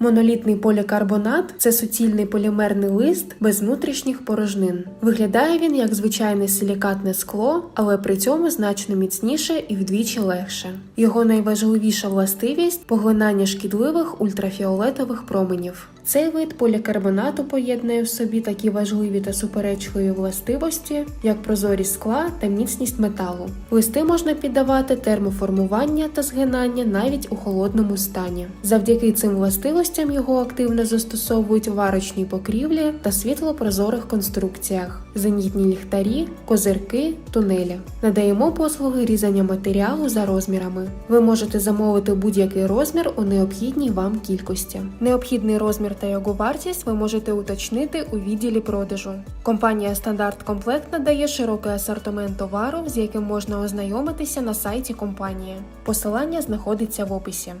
Монолітний полікарбонат це суцільний полімерний лист без внутрішніх порожнин. Виглядає він як звичайне силікатне скло, але при цьому значно міцніше і вдвічі легше. Його найважливіша властивість поглинання шкідливих ультрафіолетових променів. Цей вид полікарбонату поєднує в собі такі важливі та суперечливі властивості, як прозорість скла та міцність металу. Листи можна піддавати термоформування та згинання навіть у холодному стані. Завдяки цим властивостям його активно застосовують у варочній покрівлі та світлопрозорих конструкціях, зенітні ліхтарі, козирки, тунелі. Надаємо послуги різання матеріалу за розмірами. Ви можете замовити будь-який розмір у необхідній вам кількості. Необхідний розмір та його вартість ви можете уточнити у відділі продажу. Компанія Стандарт Комплект надає широкий асортимент товару, з яким можна ознайомитися на сайті компанії. Посилання знаходиться в описі.